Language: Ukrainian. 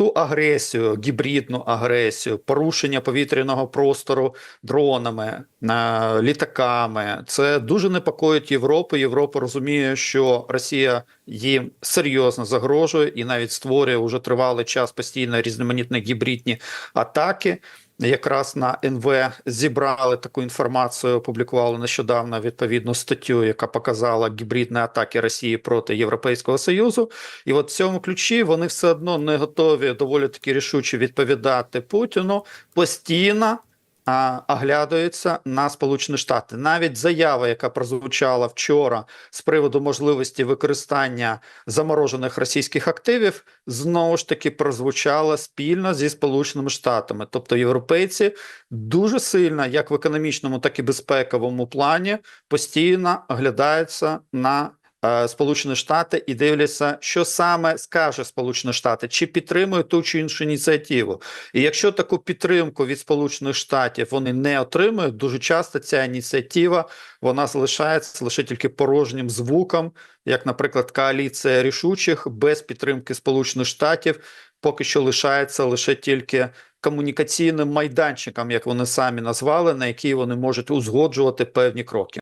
ту агресію, гібридну агресію, порушення повітряного простору дронами, літаками. Це дуже непокоїть Європу. Європа розуміє, що Росія їм серйозно загрожує і навіть створює уже тривалий час постійно різноманітні гібридні атаки. Якраз на НВ зібрали таку інформацію, опублікували нещодавно відповідну статтю, яка показала гібридні атаки Росії проти Європейського Союзу. І от в цьому ключі вони все одно не готові доволі таки рішуче відповідати Путіну постійно. Оглядаються на Сполучені Штати. Навіть заява, яка прозвучала вчора з приводу можливості використання заморожених російських активів, знову ж таки прозвучала спільно зі Сполученими Штатами. Тобто європейці дуже сильно, як в економічному, так і безпековому плані, постійно оглядаються на Сполучені Штати і дивляться, що саме скаже Сполучені Штати, чи підтримує ту чи іншу ініціативу. І якщо таку підтримку від Сполучених Штатів вони не отримують, дуже часто ця ініціатива вона залишається лише тільки порожнім звуком, як, наприклад, коаліція рішучих без підтримки Сполучених Штатів поки що лишається лише тільки комунікаційним майданчиком, як вони самі назвали, на який вони можуть узгоджувати певні кроки.